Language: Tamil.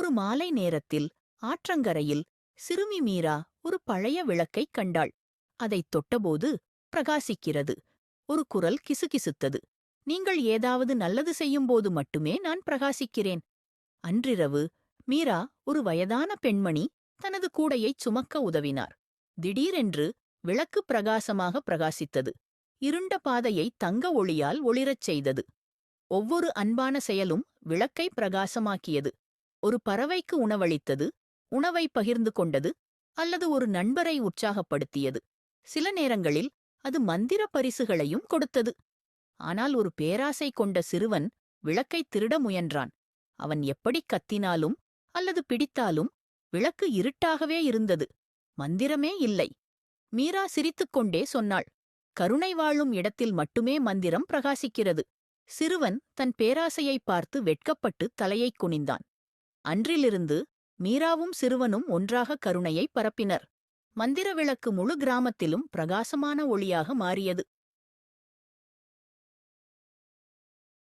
ஒரு மாலை நேரத்தில் ஆற்றங்கரையில் சிறுமி மீரா ஒரு பழைய விளக்கைக் கண்டாள். அதைத் தொட்டபோது பிரகாசிக்கிறது. ஒரு குரல் கிசுகிசுத்தது. நீங்கள் ஏதாவது நல்லது செய்யும்போது மட்டுமே நான் பிரகாசிக்கிறேன். அன்றிரவு மீரா ஒரு வயதான பெண்மணி தனது கூடையைச் சுமக்க உதவினார். திடீரென்று விளக்கு பிரகாசமாக பிரகாசித்தது. இருண்ட பாதையை தங்க ஒளியால் ஒளிரச் செய்தது. ஒவ்வொரு அன்பான செயலும் விளக்கை பிரகாசமாக்கியது. ஒரு பறவைக்கு உணவளித்தது உணவை பகிர்ந்து கொண்டது அல்லது ஒரு நண்பரை உற்சாகப்படுத்தியது. சில நேரங்களில் அது மந்திர பரிசுகளையும் கொடுத்தது. ஆனால் ஒரு பேராசை கொண்ட சிறுவன் விளக்கைத் திருட முயன்றான். அவன் எப்படிக் கத்தினாலும் அல்லது பிடித்தாலும் விளக்கு இருட்டாகவே இருந்தது. மந்திரமே இல்லை. மீரா சிரித்துக்கொண்டே சொன்னாள். கருணை வாழும் இடத்தில் மட்டுமே மந்திரம் பிரகாசிக்கிறது. சிறுவன் தன் பேராசையைப் பார்த்து வெட்கப்பட்டு தலையைக் குனிந்தான். அன்றிலிருந்து மீராவும் சிறுவனும் ஒன்றாக கருணையை பரப்பினர். மந்திர விளக்கு முழு கிராமத்திலும் பிரகாசமான ஒளியாக மாறியது.